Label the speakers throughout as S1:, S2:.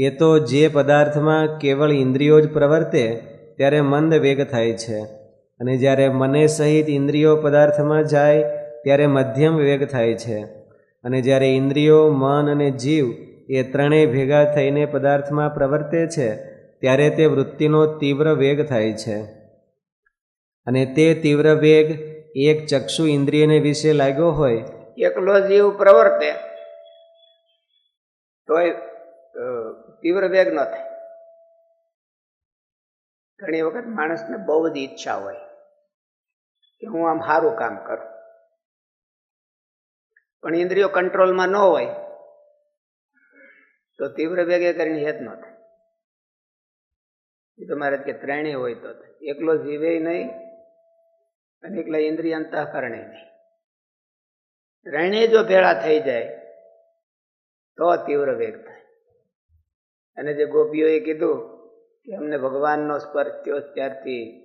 S1: એ તો જે પદાર્થમાં કેવળ ઇન્દ્રિયો જ પ્રવર્તે, ત્યારે મંદ વેગ થાય છે. અને જ્યારે મને સહિત ઇન્દ્રિયો પદાર્થમાં જાય, ત્યારે મધ્યમ વેગ થાય છે. અને જ્યારે ઇન્દ્રિયો, મન અને જીવ એ ત્રણેય ભેગા થઈને પદાર્થમાં પ્રવર્તે છે, ત્યારે તે વૃત્તિનો તીવ્ર વેગ થાય છે. અને તે તીવ્ર વેગ એક ચક્ષુ ઇન્દ્રિયને વિશે લાગ્યો હોય,
S2: એકલો જીવ પ્રવર્તે, તોય તીવ્ર વેગ ન થાય. ઘણી વખત માણસને બહુ બધી ઈચ્છા હોય કે હું આમ સારું કામ કરું. પણ ઇન્દ્રિયો કંટ્રોલમાં ન હોય તો તીવ્ર વેગે કરીને હેત ન થાય. એ તમારે કે ત્રણેય હોય તો. એકલો જીવે નહીં અને એકલા ઇન્દ્રિય અંતઃકરણે નહીં. ત્રણેય જો ભેળા થઈ જાય તો તીવ્ર વેગ અને જે ગોપીઓએ કીધું કે અમને ભગવાનનો સ્પર્શ થયો ત્યારથી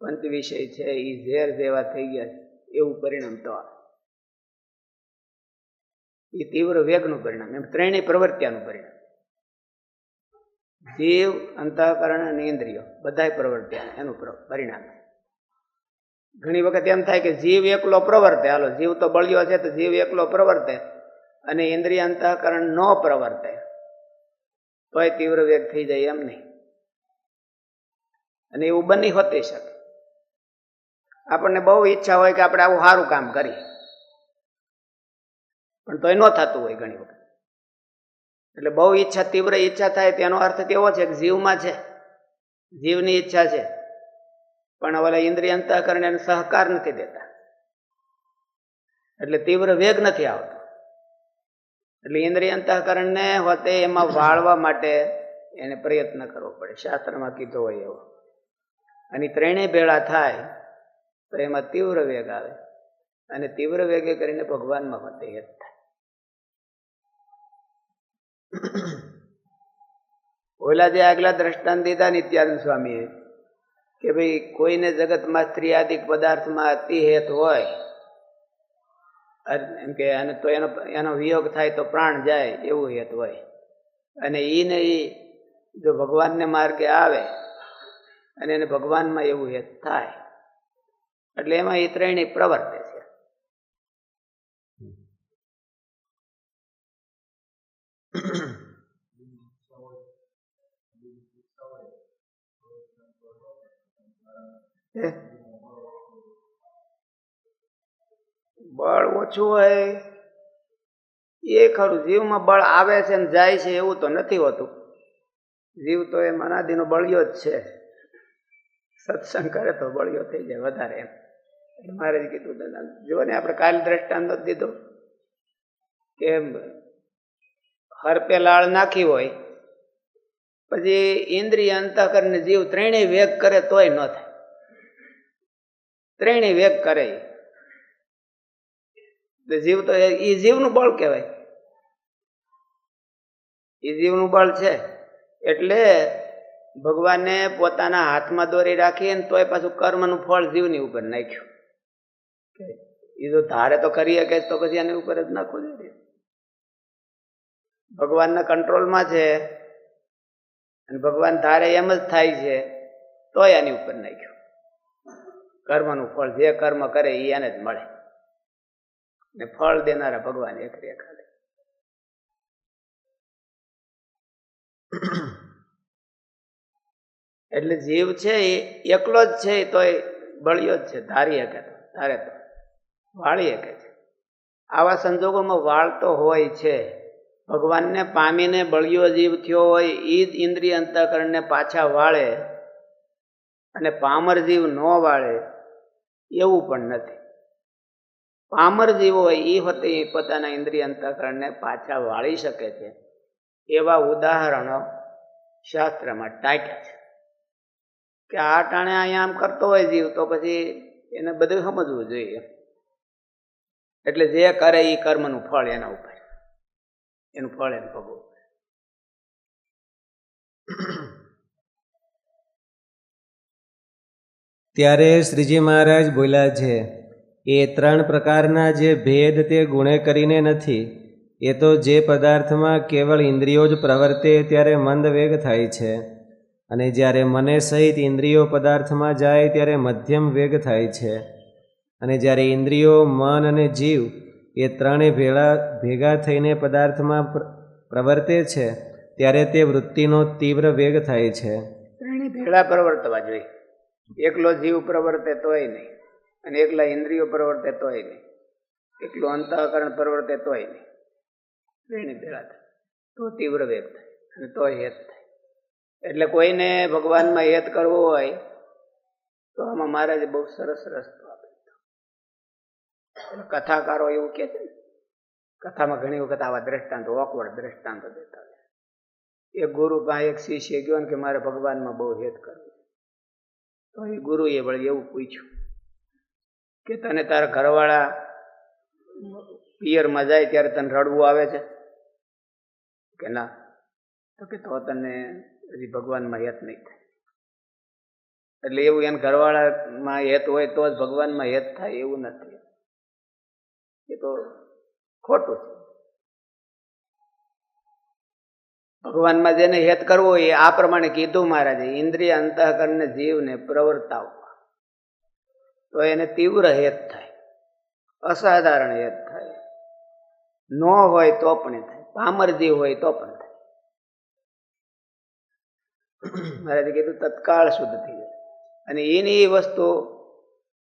S2: પંચ વિષય છે એ ઝેર જેવા થઈ ગયા છે, એવું પરિણામ તો આવે. એ તીવ્ર વેગનું પરિણામ, એમ ત્રણેય પ્રવર્ત્યાનું પરિણામ. જીવ, અંતઃકરણ અને ઇન્દ્રિયો, બધાય પ્રવર્ત્યા, એનું પરિણામ. ઘણી વખત એમ થાય કે જીવ એકલો પ્રવર્તે, હાલો, જીવ તો બળ્યો છે તો જીવ એકલો પ્રવર્તે, અને ઇન્દ્રિય અંતઃકરણ ન પ્રવર્તે. તોય તીવ્ર વેગ થઈ જાય એમ નહીં. અને એવું બની હોતી શકે. આપણને બહુ ઈચ્છા હોય કે આપણે આવું સારું કામ કરીએ. પણ તોય ન થતું હોય ઘણી વખત. એટલે બહુ ઈચ્છા, તીવ્ર ઈચ્છા થાય તેનો અર્થ કેવો છે કે જીવમાં છે. જીવની ઈચ્છા છે. પણ ઓલા ઇન્દ્રિય અંતઃકરણ એને સહકાર નથી દેતા. એટલે તીવ્ર વેગ નથી આવતો. એટલે ઇન્દ્રિય અંતઃકરણને હોતે એમાં વાળવા માટે એને પ્રયત્ન કરવો પડે. શાસ્ત્રમાં કીધો હોય એવો. અને ત્રણેય ભેળા થાય તો એમાં તીવ્ર વેગ આવે. અને તીવ્ર વેગે કરીને ભગવાનમાં હોતે હેત થાય. ઓલા જે આગલા દ્રષ્ટાંત દીધા નિત્યાનંદ સ્વામીએ, કે ભાઈ કોઈને જગતમાં સ્ત્રીયાદિક પદાર્થમાં અતિ હેત હોય એમ કે અને તો એનો એનો વિયોગ થાય તો પ્રાણ જાય એવું હેત હોય અને એને એ જો ભગવાનને માર્ગે આવે, અને એને ભગવાનમાં એવું હેત થાય, એટલે એમાં એ ત્રણેય પ્રવર્તે છે હે? બળ ઓછું હોય. એ ખરું, જીવમાં બળ આવે છે ને જાય છે એવું તો નથી હોતું. જીવ તો એ મનાદીનો બળિયો જ છે. સત્સંગ કરે તો બળિયો થઈ જાય વધારે એમ. મારે જ કીધું જો ને આપણે કાલ દ્રષ્ટાંત દીધો, કે હરપે લાળ નાખી હોય, પછી ઇન્દ્રિય અંતઃકરણ જીવ ત્રણેય વેગ કરે તોય ન થાય. ત્રણેય વેગ કરે જીવ તો એ જીવનું બળ કહેવાય. એ જીવનું બળ છે. એટલે ભગવાને પોતાના હાથમાં દોરી રાખી અને તોય પાછું કર્મનું ફળ જીવની ઉપર નાખ્યું. એ જો ધારે તો કરી શકે તો પછી એની ઉપર જ નાખવું જોઈએ ભગવાનના કંટ્રોલમાં છે. અને ભગવાન ધારે એમ જ થાય છે, તોય એની ઉપર નાખ્યું. કર્મનું ફળ, જે કર્મ કરે એ એને જ મળે. ને ફળ દેનારા ભગવાન એક રેખા એટલે જીવ છે એ એકલો જ છે એ તોય બળિયો જ છે, ધારી શકે તો, ધારે તો. વાળી શકે છે. આવા સંજોગોમાં વાળતો હોય છે. ભગવાનને પામીને બળિયો જીવ થયો હોય એ જ ઇન્દ્રિય અંતઃકરણને પાછા વાળે અને પામર જીવ ન વાળે એવું પણ નથી. પામર જીવો એ હોતે પોતાના ઇન્દ્રિય અંતઃકરણને પાછા વાળી શકે છે. એવા ઉદાહરણો શાસ્ત્રમાં ટાંક્યા છે. કે આ ટાણે અહીંયા આમ કરતો હોય જીવ, તો પછી એને બધું સમજવું જોઈએ. એટલે જે કરે એ કર્મનું ફળ એના ઉપર. એનું ફળ એને ભોગવવું
S1: ત્યારે શ્રીજી મહારાજ બોલ્યા છે એ ત્રણ પ્રકારના જે ભેદ તે ગુણે કરીને નથી. એ તો જે પદાર્થમાં કેવળ ઇન્દ્રિયો જ પ્રવર્તે ત્યારે મંદ વેગ થાય છે. અને જ્યારે મને સહિત ઇન્દ્રિયો પદાર્થમાં જાય ત્યારે મધ્યમ વેગ થાય છે. અને જ્યારે ઇન્દ્રિયો, મન અને જીવ એ ત્રણે ભેળા, ભેગા થઈને પદાર્થમાં પ્રવર્તે છે, ત્યારે તે વૃત્તિનો તીવ્ર વેગ થાય છે.
S2: ત્રણેય ભેળા પ્રવર્તવા જોઈએ. એકલો જીવ પ્રવર્તે તોય નહીં. અને એકલા ઇન્દ્રિયો પ્રવર્તે તોય નહીં. એકલું અંતઃકરણ પ્રવર્તે તોય નહીં. ત્રણેય ભેળા થાય. તો તીવ્ર વેગ થાય અને તોય હેત થાય. એટલે કોઈને ભગવાનમાં હેત કરવો હોય, તો આમાં મહારાજે બહુ સરસ રસ્તો આપે એટલે કથાકારો એવું કે છે ને, કથામાં ઘણી વખત આવા દ્રષ્ટાંતો ઓકવર્ડ દ્રષ્ટાંતો દેતા હોય. એક ગુરુ પાસે એક શિષ્ય ગયો કે મારે ભગવાનમાં બહુ હેત કરવું તો એ ગુરુએ વળી એવું પૂછ્યું કે તને તારા ઘરવાળા પિયરમાં જાય ત્યારે તને રડવું આવે છે? કે ના? તો કે તો તને હજી ભગવાનમાં હેત નહીં થાય. એટલે એવું એને ઘરવાળામાં હેત હોય તો જ ભગવાનમાં હેત થાય એવું નથી. એ તો ખોટું છે. ભગવાનમાં જેને હેત કરવો એ આ પ્રમાણે કીધું મહારાજે, ઇન્દ્રિય અંતઃકરણને જીવને પ્રવર્તાવવા તો એને તીવ્ર હેત થાય, અસાધારણ હેત થાય. ન હોય તો પણ થાય પામરજી હોય તો પણ થાય. મહારાજે કીધું તત્કાળ શુદ્ધ થઈ જાય. અને એની એ વસ્તુ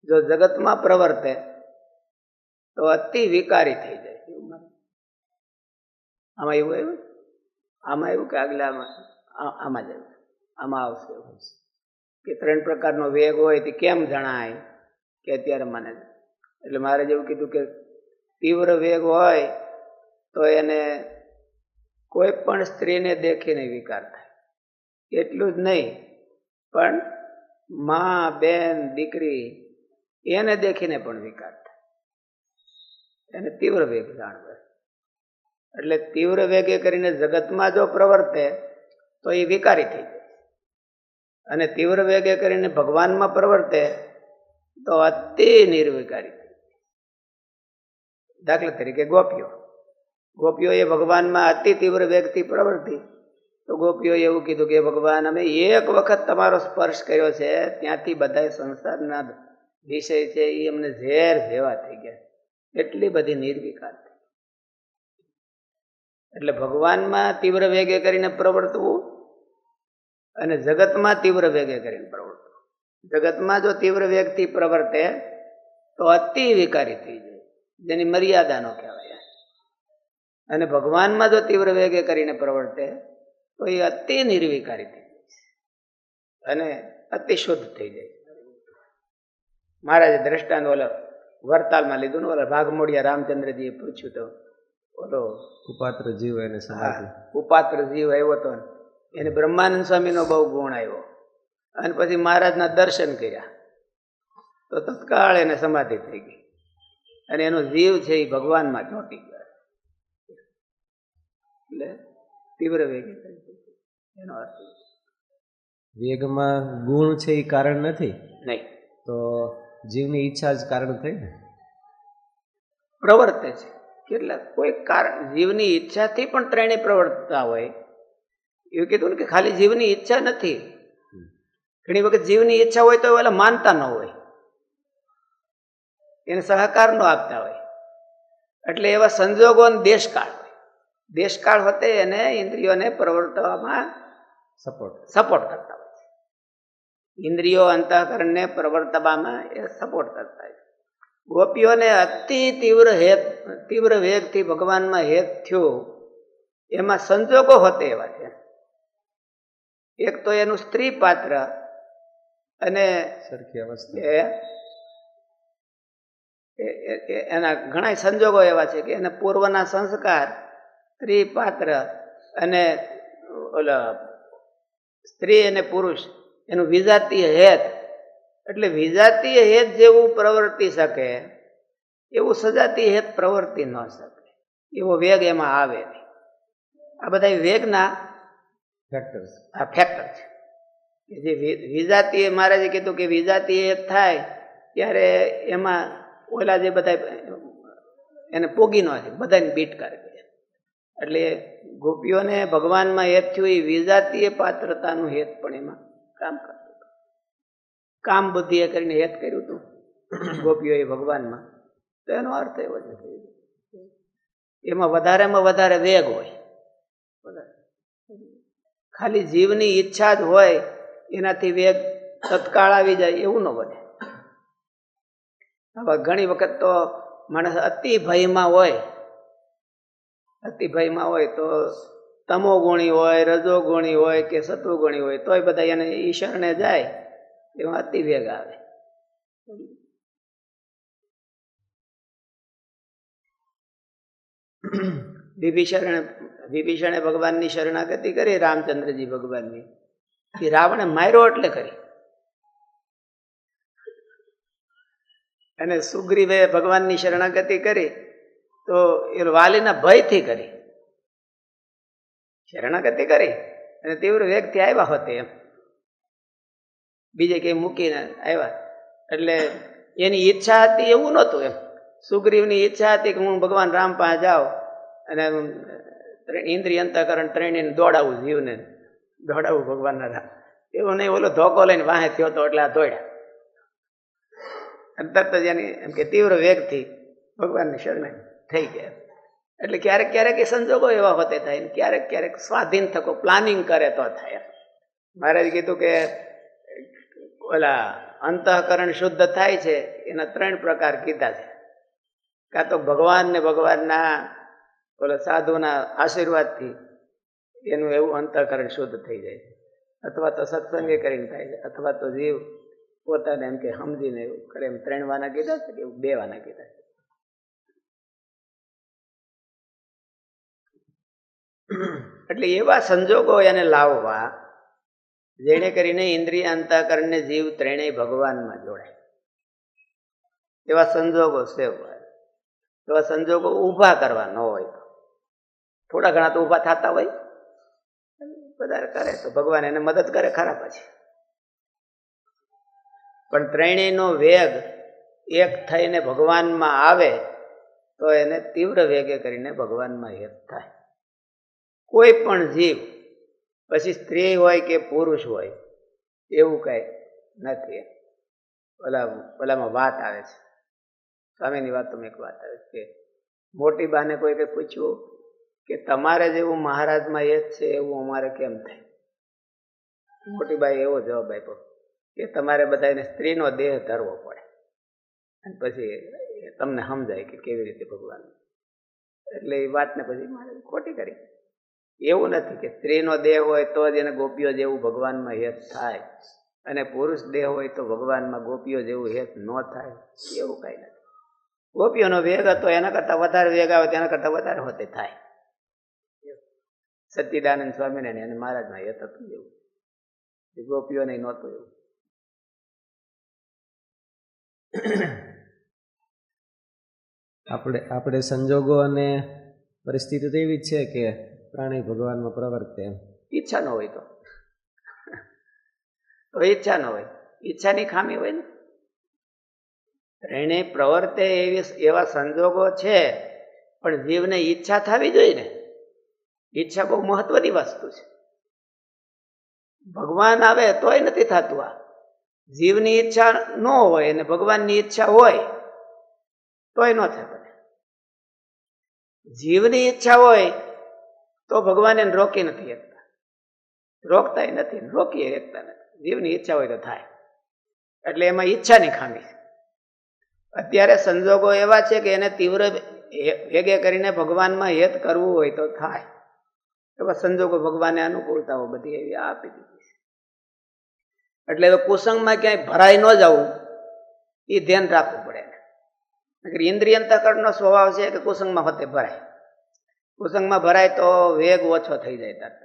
S2: જો જગતમાં પ્રવર્તે, તો અતિ વિકારી થઈ જાય. એવું આમાં એવું આવ્યું? આમાં એવું કે આગલામાં આમાં જ આવ્યું. આમાં આવશે. કે ત્રણ પ્રકારનો વેગ હોય તે કેમ જણાય? કે અત્યારે મને એટલે મારે જેવું કીધું કે તીવ્ર વેગ હોય તો એને કોઈ પણ સ્ત્રીને દેખીને વિકાર થાય. એટલું જ નહીં, પણ મા, બેન, દીકરી એને દેખીને પણ વિકાર થાય. એને તીવ્ર વેગ જાણવે. એટલે તીવ્ર વેગે કરીને જગતમાં જો પ્રવર્તે, તો એ વિકારી થઈ જાય. અને તીવ્ર વેગે કરીને ભગવાનમાં પ્રવર્તે તો અતિ નિર્વિકારી. દાખલા તરીકે ગોપીઓ. ગોપીઓ એ ભગવાનમાં અતિ તીવ્ર વ્યક્તિ પ્રવર્તી. તો ગોપીઓએ એવું કીધું કે ભગવાન, અમે એક વખત તમારો સ્પર્શ કર્યો છે, ત્યાંથી બધા સંસારના વિષય છે એ અમને ઝેર જેવા થઈ ગયા. એટલી બધી નિર્વિકાર થઈ. એટલે ભગવાનમાં તીવ્ર વેગે કરીને પ્રવર્તવું અને જગતમાં તીવ્ર વેગે કરીને પ્રવર્તવું. જગતમાં જો તીવ્ર વ્યક્તિ પ્રવર્તે તો અતિ વિકારી થઈ જાય. જેની મર્યાદા ન કહેવાય. અને ભગવાનમાં જો તીવ્ર વેગે કરીને પ્રવર્તે તો એ અતિ નિર્વિકારી થઈ જાય અને અતિ શુદ્ધ થઈ જાય મહારાજે દ્રષ્ટાંત ઓલો વરતાલમાં લીધું ને ઓલા ભાગમોડિયા રામચંદ્રજીએ પૂછ્યું તો ઓલો
S1: કુપાત્ર જીવ એને
S2: ઉપાત્ર જીવ આવ્યો હતો ને, એને બ્રહ્માનંદ સ્વામીનો બહુ ગુણ આવ્યો. અને પછી મહારાજના દર્શન કર્યા. તો તત્કાળ એને સમાધિ થઈ ગઈ. અને એનો જીવ છે એ ભગવાનમાં ચોંટી ગયો. એટલે તીવ્ર વેગી થઈ. એનો અર્થ
S1: વેગમાં ગુણ છે એ કારણ નથી?
S2: નહીં.
S1: તો જીવની ઈચ્છા જ કારણ થઈ ને?
S2: પ્રવર્તે છે. કેટલા કોઈ કારણ જીવની ઈચ્છાથી પણ ત્રણેય પ્રવર્તતા હોય. એવું કીધું ને કે ખાલી જીવની ઈચ્છા નથી. ઘણી વખત જીવની ઈચ્છા હોય તો એટલે માનતા ન હોય. એને સહકાર ન આપતા હોય. એટલે એવા સંજોગો દેશકાળ દેશકાળ હોતે એને ઇન્દ્રિયોને પ્રવર્તવામાં
S1: સપોર્ટ
S2: સપોર્ટ કરતા હોય છે. ઇન્દ્રિયો અંતઃકરણને પ્રવર્તવામાં એ સપોર્ટ કરતા હોય છે. ગોપીઓને અતિ તીવ્ર હેત તીવ્ર વેગથી ભગવાનમાં હેત થયું. એમાં સંજોગો હોતે એવા છે. એક તો એનું સ્ત્રી પાત્ર અને
S1: સરખી અવસ્થા.
S2: એના ઘણા સંજોગો એવા છે કે એના પૂર્વના સંસ્કાર સ્ત્રી પાત્ર અને ઓલા સ્ત્રી અને પુરુષ એનું વિજાતીય હેત એટલે વિજાતીય હેત જેવું પ્રવર્તી શકે એવું સજાતીય હેત પ્રવર્તી ન શકે. એવો વેગ એમાં આવે નહીં. આ બધા વેગના
S1: ફેક્ટર્સ
S2: આ ફેક્ટર છે જે વિજાતીય, મહારાજે કીધું કે વિજાતીય થાય, ત્યારે એમાં ઓલા જે બધા એને પોગી ન છે બધાને બીટ કરે એટલે ગોપીઓને ભગવાનમાં હેત થયું એ વિજાતીય પાત્રતાનું હેત પણ એમાં કામ કરતું કામ બુદ્ધિએ કરીને હેત કર્યું હતું, ગોપીઓએ ભગવાનમાં. તો એનો અર્થ એવો છે એમાં વધારેમાં વધારે વેગ હોય. ખાલી જીવની ઈચ્છા જ હોય એનાથી વેગ તત્કાળ આવી જાય એવું ન બને. હવે ઘણી વખત તો માણસ અતિ ભયમાં હોય, અતિ ભયમાં હોય તો તમો ગુણી હોય રજો ગુણી હોય કે સત્વ ગુણી હોય, તોય બધા એને ઈશ્વરને જાય, એમાં અતિ વેગ આવે. વિભીષણ, વિભીષણે ભગવાનની શરણાગતિ કરી, રામચંદ્રજી ભગવાનની. રાવણે માર્યો એટલે કરી. અને સુગ્રીવે ભગવાનની શરણાગતિ કરી તો એ વાલીના ભયથી કરી. શરણાગતિ કરી અને તીવ્ર વેગથી આવ્યા હોતે એમ. બીજે કઈ મૂકીને આવ્યા. એટલે એની ઈચ્છા હતી એવું નહોતું એમ. સુગ્રીવની ઈચ્છા હતી કે હું ભગવાન રામ પાસે જાઉં અને ઇન્દ્રિય અંતકરણ ત્રણેય દોડાવું જીવને. દોડાવું ભગવાનના રામ એવું નહીં, ઓલો ધોકો લઈને વાહે થયો તો એટલે આ દોડ્યા. તરત જ એની એમ કે તીવ્ર વેગથી ભગવાનની શરણે થઈ ગયા. એટલે ક્યારેક ક્યારેક એ સંજોગો એવા હોતે થાય ક્યારેક ક્યારેક સ્વાધીન થકો પ્લાનિંગ કરે તો થાય. મહારાજ કીધું કે ઓલા અંતઃકરણ શુદ્ધ થાય છે, એના ત્રણ પ્રકાર કીધા છે. કાં તો ભગવાન ને ભગવાનના ઓલા સાધુના આશીર્વાદથી એનું એવું અંતઃકરણ શુદ્ધ થઈ જાય અથવા તો સત્સંગે કરીને થાય છે, અથવા તો જીવ પોતાને એમ કે સમજીને એવું કરે. એમ ત્રણ વાના કીધા છે કે બે વાના કીધા છે. એટલે એવા સંજોગો એને લાવવા જેને કરીને ઇન્દ્રિય અંતઃકરણને જીવ ત્રણેય ભગવાનમાં જોડાય. એવા સંજોગો સેવવા એવા સંજોગો ઊભા કરવા ન હોય. થોડા ઘણા તો ઊભા થતા હોય. વધારે કરે તો ભગવાન એને મદદ કરે ખરા પછી. પણ ત્રણેયનો વેગ એક થઈને ભગવાનમાં આવે તો એને તીવ્ર વેગે કરીને ભગવાનમાં એક થાય. કોઈ પણ જીવ પછી સ્ત્રી હોય કે પુરુષ હોય એવું કંઈ નથી. ઓલા ઓલામાં વાત આવે છે. સ્વામીની વાતમાં એક વાત આવે છે કે મોટી બાને કોઈ કંઈ પૂછ્યું? કે તમારે જેવું મહારાજમાં એ જ છે એવું અમારે કેમ થાય? મોટી બાઈ એવો જવાબ આપ્યો કે તમારે બધાને સ્ત્રીનો દેહ ધરવો પડે. અને પછી તમને સમજાય કે કેવી રીતે ભગવાન. એટલે એ વાતને પછી મારે ખોટી કરી. એવું નથી કે સ્ત્રીનો દેહ હોય તો જ એને ગોપીઓ જેવું ભગવાનમાં હેત થાય. અને પુરુષ દેહ હોય તો ભગવાનમાં ગોપીઓ જેવું હેત ન થાય. એવું કાંઈ નથી. ગોપીઓનો વેગ હતો એના કરતાં વધારે વેગ આવે, તેના કરતાં વધારે હોતે થાય. સચ્ચિદાનંદ સ્વામિનારાયણ અને મહારાજમાં એ હતું એવું. એ ગોપીઓને નહોતું એવું.
S1: આપણે આપણે સંજોગો અને પરિસ્થિતિ તો એવી જ છે કે પ્રાણી ભગવાનમાં પ્રવર્તે
S2: ઈચ્છા ન હોય તો. તો ઈચ્છા ન હોય. ઈચ્છાની ખામી હોય ને. એને પ્રવર્તે એવી એવા સંજોગો છે પણ જીવને ઈચ્છા થવી જોઈએ ને. ઈચ્છા બહુ મહત્વની વસ્તુ છે. ભગવાન આવે તોય નથી થતું આ. જીવની ઈચ્છા ન હોય અને ભગવાનની ઈચ્છા હોય તોય ન થાય જીવની ઈચ્છા હોય તો ભગવાન એને રોકી નથી શકતા. રોકતા નથી રોકી શકતા નથી. જીવની ઈચ્છા હોય તો થાય. એટલે એમાં ઈચ્છાની ખામી છે. અત્યારે સંજોગો એવા છે કે એને તીવ્ર વેગે કરીને ભગવાનમાં હેત કરવું હોય તો થાય. એવા સંજોગો ભગવાને અનુકૂળતાઓ બધી એવી આપી દીધી છે. એટલે હવે કુસંગમાં ક્યાંય ભરાઈ ન જવું, એ ધ્યાન રાખવું પડે નકર ઇન્દ્રિય અંતકરણનો સ્વભાવ છે કે કુસંગમાં હોતે ભરાય. કુસંગમાં ભરાય તો વેગ ઓછો થઈ જાય તરત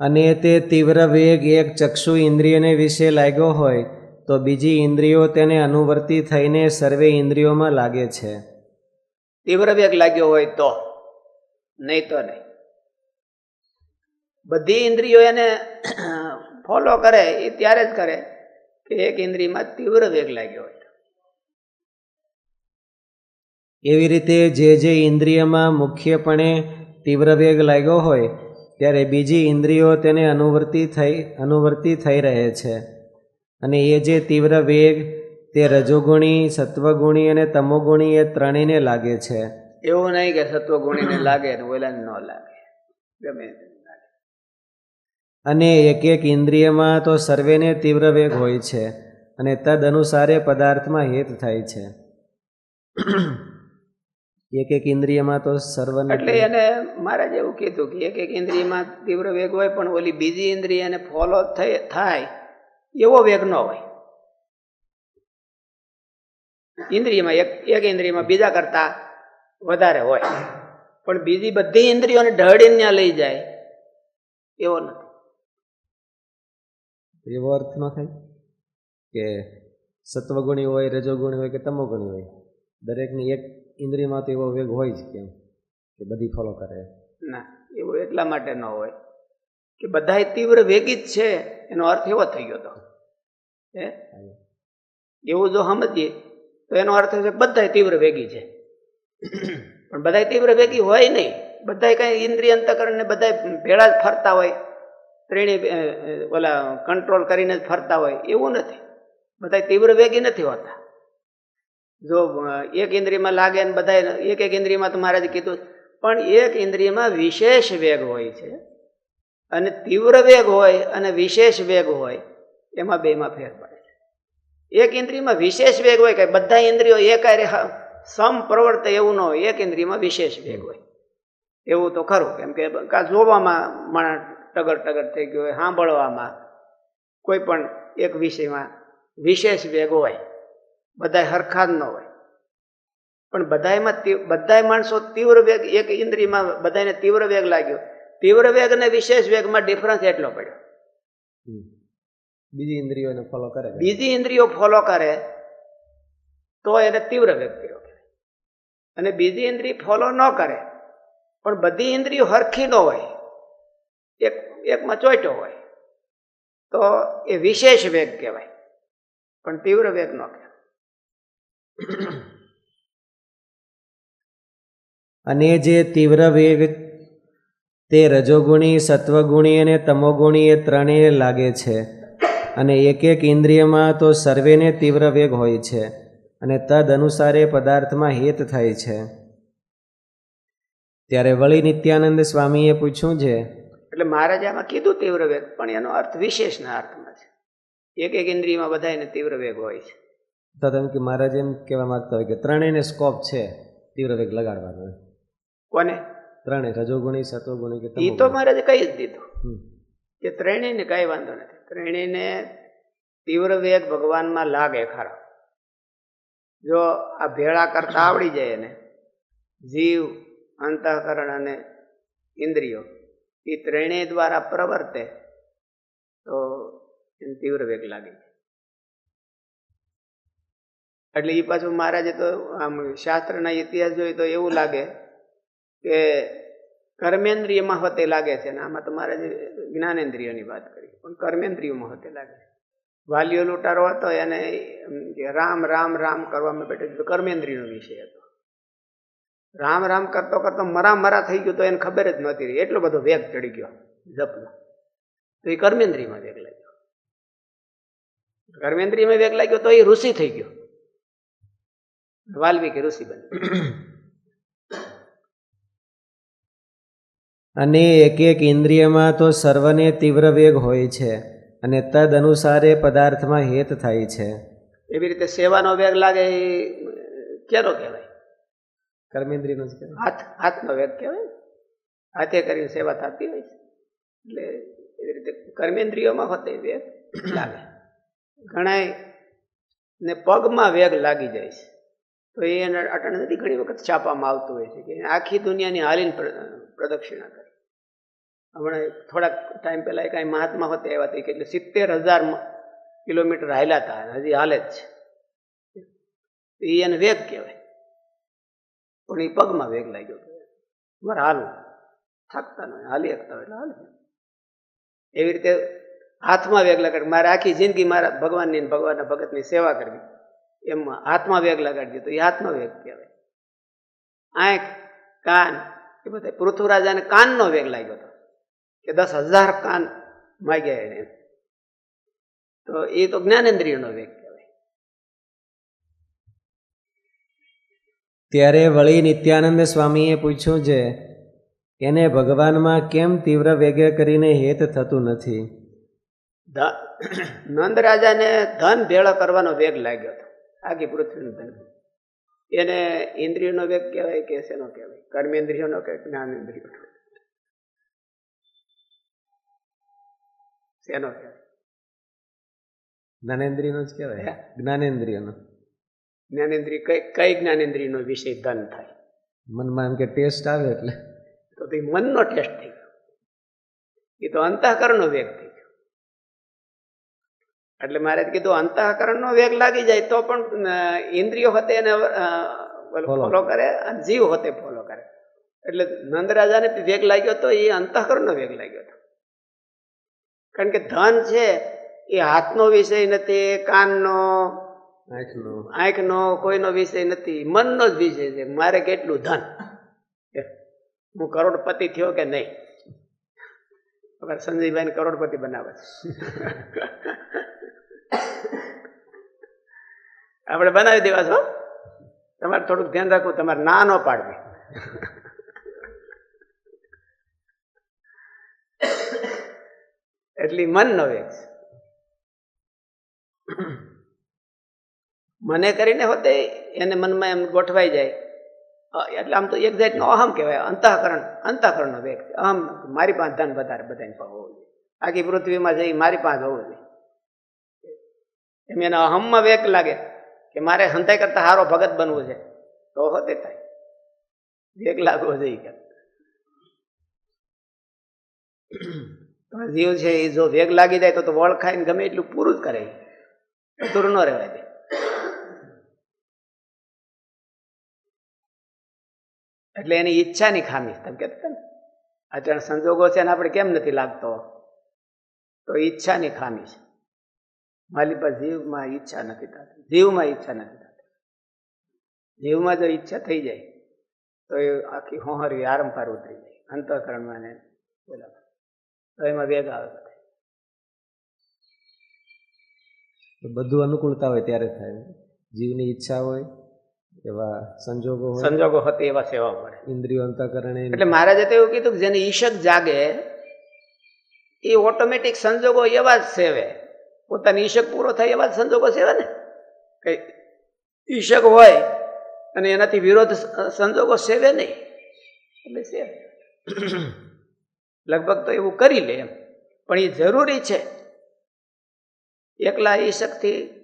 S1: અને તે તીવ્ર વેગ એક ચક્ષુ ઇન્દ્રિયને વિશે લાગ્યો હોય તો બીજી ઇન્દ્રિયો તેને અનુવર્તી થઈને સર્વે ઇન્દ્રિયોમાં લાગે છે.
S2: તીવ્ર વેગ લાગ્યો હોય તો નહીં તો નહીં. બધી ઇન્દ્રિયો એને ફોલો કરે એ ત્યારે જ કરે કે એક ઇન્દ્રિયમાં તીવ્ર વેગ લાગ્યો હોય
S1: એવી રીતે જે જે ઇન્દ્રિયમાં મુખ્યપણે તીવ્ર વેગ લાગ્યો હોય ત્યારે બીજી ઇન્દ્રિયો તેને અનુવર્તી થઈ અનુવર્તી થઈ રહે છે. અને એ જે તીવ્ર વેગ તે રજોગુણી સત્વગુણી અને તમોગુણી એ ત્રણેયને લાગે છે.
S2: એવું નહીં કે સત્વગુણીને લાગે ને ઓલાને ન લાગે. ગમે
S1: અને એક એક ઇન્દ્રિયમાં તો સર્વેને તીવ્ર વેગ હોય છે અને તદ અનુસારે પદાર્થમાં હેત થાય છે. એક એક ઇન્દ્રિયમાં તો સર્વને
S2: એટલે એને મહારાજ એવું કીધું કે એક એક ઇન્દ્રિયમાં તીવ્ર વેગ હોય પણ ઓલી બીજી ઇન્દ્રિય એને ફોલો થાય એવો વેગ ન હોય. ઇન્દ્રિયમાં એક એક ઇન્દ્રિયમાં બીજા કરતા વધારે હોય. પણ બીજી બધી ઇન્દ્રિયોને ઢળીને ત્યાં લઈ જાય એવો નથી.
S1: એવો અર્થ ન થાય કે સત્વગુણી હોય રજોગુણી હોય કે તમોગુણી હોય. દરેકની એક ઇન્દ્રિયમાં તો એવો વેગ હોય જ કેમ? કે બધી ફોલો કરે.
S2: ના એવું એટલા માટે ન હોય. કે બધાય તીવ્ર વેગી જ છે, એનો અર્થ એવો થઈ ગયો તો. હે? એવું જો સમજીએ, તો એનો અર્થ છે બધા તીવ્ર વેગી છે. પણ બધાય તીવ્ર વેગી હોય નહીં. બધાય કઈ ઇન્દ્રિય અંતકરણને બધાય ભેળા જ ફરતા હોય. ત્રણેય ઓલા કંટ્રોલ કરીને જ ફરતા હોય. એવું નથી. બધાય તીવ્ર વેગી નથી હોતા. જો એક ઇન્દ્રિયમાં લાગે ને બધા એક એક ઇન્દ્રિયમાં તો મહારાજે કીધું, પણ એક ઇન્દ્રિયમાં વિશેષ વેગ હોય છે. અને તીવ્ર વેગ હોય અને વિશેષ વેગ હોય, એમાં બેમાં ફેર પડે છે. એક ઇન્દ્રિયમાં વિશેષ વેગ હોય કે બધા ઇન્દ્રિયો એક સમ પ્રવર્તે એવું ન હોય, એક ઇન્દ્રિયમાં વિશેષ વેગ હોય. એવું તો ખરું, કેમ કે જોવામાં માણસ ટગર ટગર થઈ ગયો હોય, સાંભળવામાં કોઈ પણ એક વિષયમાં વિશેષ વેગ હોય બધા હરખા જ ન હોય. પણ બધાયમાં બધા માણસો તીવ્ર વેગ, એક ઇન્દ્રિયમાં બધાને તીવ્ર વેગ લાગ્યો તીવ્ર વેગ અને વિશેષ વેગમાં ડિફરન્સ એટલો પડ્યો.
S1: બીજી ઇન્દ્રિયોને ફોલો કરે
S2: બીજી ઇન્દ્રિયો ફોલો કરે તો એને તીવ્ર વેગ કર્યો અને બીજી ઇન્દ્રિય ફોલો ન કરે પણ બધી ઇન્દ્રિયો હરખી ન હોય એક એકમાં ચોટ્યો હોય તો એ વિશેષ વેગ કહેવાય. પણ તીવ્ર વેગ ન કહેવાય.
S1: અને જે તીવ્ર વેગ તે રજોગુણી સત્વગુણી અને તમોગુણી એ ત્રણેય લાગે છે. અને એક એક ઇન્દ્રિયમાં તો સર્વેને તીવ્ર વેગ હોય છે અને તદ અનુસારે પદાર્થમાં હેત થાય છે. ત્યારે વળી નિત્યાનંદ સ્વામીએ પૂછ્યું છે
S2: એટલે મહારાજે આમાં કીધું તીવ્ર વેગ પણ એનો અર્થ વિશેષના અર્થમાં છે. એક એક ઇન્દ્રિયમાં બધાને તીવ્ર વેગ હોય છે.
S1: તો તમે કે મહારાજ એમ કહેવા માંગતા હોય કે ત્રણેયને સ્કોપ છે તીવ્ર વેગ લગાડવાનો.
S2: કોને?
S1: ત્રણેય રજોગુણી સત્વગુણી કે
S2: એ તો
S1: મારે
S2: મહારાજે કહી જ દીધું. કે ત્રણેયને કઈ વાંધો નથી. ત્રણેયને તીવ્ર વેગ ભગવાનમાં લાગે ખરો. જો આ ભેળા કરતા આવડી જાય એને જીવ અંતઃકરણ અને ઇન્દ્રિયો એ ત્રણેય દ્વારા પ્રવર્તે તો એને તીવ્ર વેગ લાગે. એટલે એ પાછું મહારાજે તો આમ શાસ્ત્રના ઇતિહાસ જોઈએ તો એવું લાગે કે કર્મેન્દ્રિયમાં હતે લાગે છે ને આમાં તો મહારાજે જ્ઞાનેન્દ્રિયોની વાત કરી. પણ કર્મેન્દ્રિયમાં હતે લાગે છે. વાલીઓ લૂંટારો હતો એને રામ રામ રામ કરવામાં બેઠો કર્મેન્દ્રિયનો વિષય હતો. રામ રામ કરતો કરતો મરા મરા થઈ ગયું તો એને ખબર જ નહોતી રહી. એટલો બધો વેગ ચડી ગયો જપનો. તો એ કર્મેન્દ્રિયમાં વેગ લાગ્યો. કર્મેન્દ્રિયમાં વેગ લાગ્યો તો એ ઋષિ થઈ ગયો. વાલ્મીકી ઋષિ બન્યો.
S1: અને એક એક ઇન્દ્રિયમાં તો સર્વને તીવ્ર વેગ હોય છે અને તદ અનુસારે પદાર્થમાં હેત થાય છે.
S2: એવી રીતે સેવાનો વેગ લાગે એ કેનો કહેવાય?
S1: કર્મેન્દ્રિયનો જ કહેવાય.
S2: હાથ હાથનો વેગ કહેવાય? હાથે કરીને સેવા થતી હોય છે. એટલે એવી રીતે કર્મેન્દ્રિયોમાં હોતે વેગ લાગે. ઘણાય ને પગમાં વેગ લાગી જાય છે. તો એ એને અટણ નથી ઘણી વખત છાપામાં આવતું હોય છે કે આખી દુનિયાની હાલીને પ્રદક્ષિણા કરી. હમણાં થોડાક ટાઈમ પહેલા એ કાંઈ મહાત્મા હોતે એવા હતી કે એટલે સિત્તેર હજાર કિલોમીટર હાલ્યા હતા હજી હાલે જ છે. એ એને વેગ કહેવાય. પણ એ પગમાં વેગ લાગ્યો મારે હાલ થાકતા ન હાલી શકતા હોય, એટલે હાલે. એવી રીતે હાથમાં વેગ લગાડ, મારે આખી જિંદગી મારા ભગવાનની ભગવાનના ભગતની સેવા કરવી. એમ હાથમાં વેગ લગાડી દીધો. એ હાથનો વેગ કહેવાય. આંખ, કાન, એ બધા પૃથ્વીરાજાને કાનનો વેગ લાગ્યો હતો. કે દસ હજાર કાન માગ્યા એને. તો એ તો જ્ઞાનેન્દ્રિયનો વેગ કહેવાય.
S1: ત્યારે વળી નિત્યાનંદ સ્વામીએ પૂછ્યું છે એને ભગવાનમાં કેમ તીવ્ર વેગે કરીને હેત થતું નથી?
S2: નંદ રાજાને ધન ભેળો કરવાનો વેગ લાગ્યો હતો. આખી પૃથ્વીનું ધન. એને ઇન્દ્રિયનો વેગ કહેવાય કે શેનો કહેવાય? કર્મેન્દ્રિયોનો કે જ્ઞાનેન્દ્રિયોનો? શેનો કહેવાય
S1: જ્ઞાનેન્દ્રિયનો જ કહેવાય. જ્ઞાનેન્દ્રિયનો.
S2: જ્ઞાનેન્દ્રિય કઈ કઈ જ્ઞાનેન્દ્રિયનો વિષય ધન થાય?
S1: મનમાં એમ કે ટેસ્ટ આવે એટલે.
S2: તો તે મનનો ટેસ્ટ થઈ ગયો. એ તો અંતઃકરણનો વેગ થઈ ગયો. એટલે મારે કીધું અંતઃકરણનો વેગ લાગી જાય તો પણ ઇન્દ્રિયો હોતે એને ફોલો કરે. અને જીવ હોતે ફોલો કરે. એટલે નંદરાજાને વેગ લાગ્યો તો એ અંતઃકરણનો વેગ લાગ્યો હતો કારણ કે ધન છે એ હાથનો વિષય નથી કાનનો
S1: આંખનો.
S2: આંખનો કોઈનો વિષય નથી મનનો જ વિષય છે. મારે કેટલું ધન? હું કરોડપતિ થયો કે નહીં? અમારે સંજયભાઈને કરોડપતિ બનાવે આપણે બનાવી દેવા છો? તમારે થોડુંક ધ્યાન રાખવું તમારે ના ન પાડવી. એટલી મનનો વેગ છે મને કરીને હોતે એને મનમાં એમ ગોઠવાઈ જાય. એટલે આમ તો એક જાતનો અહમ કહેવાય, અંતઃકરણ, અંતઃકરણનો વેગ. અહમ, મારી પાસે ધન વધારે બધાની પાસે હોવું જોઈએ. આખી પૃથ્વીમાં જઈ મારી પાસે હોવું જોઈએ. એમ એના અહમમાં વેગ લાગે કે મારે હંતાઈ કરતા સારો ભગત બનવું છે. તો હોતે થાય. વેગ લાગવો જોઈએ. તો જીવ છે એ જો વેગ લાગી જાય તો વળ ખાઈને ગમે એટલું પૂરું જ કરે. દૂર ન રહેવાય દે એટલે એની ઈચ્છાની ખામી. તમે કહેતા હતા ને સંજોગો છે ને આપણે કેમ નથી લાગતો? તો ઈચ્છાની ખામી છે. મારી પર જીવમાં ઈચ્છા નથી થતી. જીવમાં ઈચ્છા નથી થતી. જીવમાં જો ઈચ્છા થઈ જાય, તો એ આખી હોહરી આરંપાર ઉતરી જાય. અંતઃકરણમાં બોલાવે. તો એમાં વેગ આવે બધું.
S1: અનુકૂળતા હોય ત્યારે થાય જીવની ઈચ્છા હોય એવા સંજોગો હોય.
S2: સંજોગો હતી એવા સેવા મળે.
S1: ઇન્દ્રિયો અંતઃકરણે
S2: એટલે મહારાજે તો એવું કીધું કે જેને ઈશક જાગે એ ઓટોમેટિક સંજોગો એવા જ સેવે. પોતાની ઈશક પૂરો થાય એવા જ સંજોગો સેવે ને? કે ઈશક હોય અને એનાથી વિરોધ સંજોગો સેવે નહીં. એટલે સેવે. લગભગ તો એવું કરી લે એમ. પણ એ જરૂરી છે. એકલા ઈશકથી